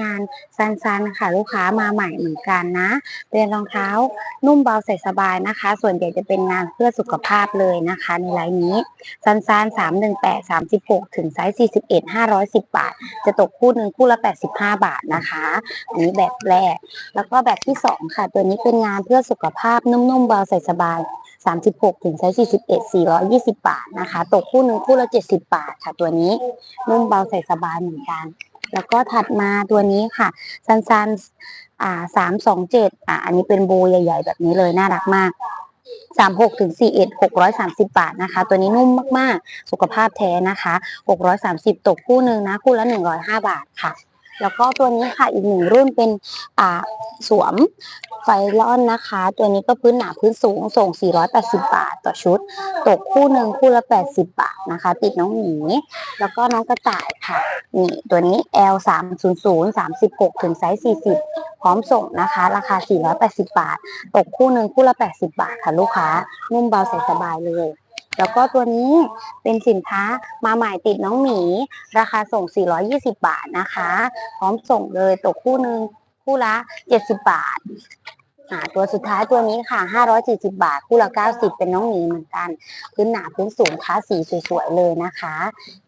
งานซันๆค่ะ ลูกค้ามาใหม่เหมือนกันนะ เป็นรองเท้านุ่มเบาใส่สบายนะคะ ส่วนใหญ่จะเป็นงานเพื่อสุขภาพเลยนะคะ ในไลน์นี้ซันซานสามหนึ่งแปดสามสิบหกถึงไซส์สี่สิบเอ็ดห้าร้อยสิบบาท จะตกคู่หนึ่งคู่ละแปดสิบห้าบาทนะคะ อันนี้แบบแรก แล้วก็แบบที่สองค่ะ ตัวนี้เป็นงานเพื่อสุขภาพนุ่มๆเบาใส่สบาย36 ถึงไซส์41 420 บาทนะคะ ตกคู่หนึ่งคู่ละ 70 บาทค่ะตัวนี้ นุ่มเบาใส่สบายเหมือนกัน แล้วก็ถัดมาตัวนี้ค่ะ ซันซันอ่าสามสอ่าอันนี้เป็นโบใหญ่ ๆ แบบนี้เลย น่ารักมากสามหกถึงสี่เอ็ดหกร้อยสามสิบาทนะคะ ตัวนี้นุ่มมากๆ สุขภาพแท้นะคะหกร้อยสามสิบตกคู่หนึ่งนะ คู่ละหนึ่งร้อยห้าบาทค่ะ แล้วก็ตัวนี้ค่ะอีกหนึ่งรุ่นเป็นอ่าสวมไฟลอนนะคะ ตัวนี้ก็พื้นหนาพื้นสูงส่ง 480 บาทต่อชุด ตกคู่หนึ่งคู่ละ 80 บาทนะคะ ติดน้องหมีแล้วก็น้องกระต่ายค่ะนี่ตัวนี้ L 3 0 0 36 ถึงไซส์ 40 พร้อมส่งนะคะ ราคา 480 บาท ตกคู่หนึ่งคู่ละ 80 บาทค่ะลูกค้า นุ่มเบาใส่สบายเลย แล้วก็ตัวนี้เป็นสินค้ามาใหม่ติดน้องหมี ราคาส่ง 420 บาทนะคะ พร้อมส่งเลยตกคู่หนึ่งคู่ละ 70 บาท อ่าตัวสุดท้ายตัวนี้ค่ะ540 บาท คู่ละ 90 เป็นน้องหมีเหมือนกัน พื้นหนาพื้นสูงค้าสีสวยๆเลยนะคะ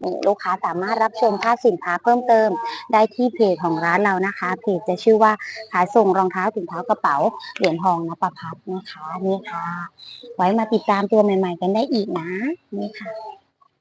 นี่ลูกค้าสามารถรับชมภาพสินค้าเพิ่มเติม ได้ที่เพจของร้านเรานะคะ เพจจะชื่อว่าขายส่งรองเท้าถุงเท้ากระเป๋า เหรียญทองนประพัฒน์นะคะนี่ค่ะ ไว้มาติดตามตัวใหม่ ๆ กันได้อีกนะนี่ค่ะ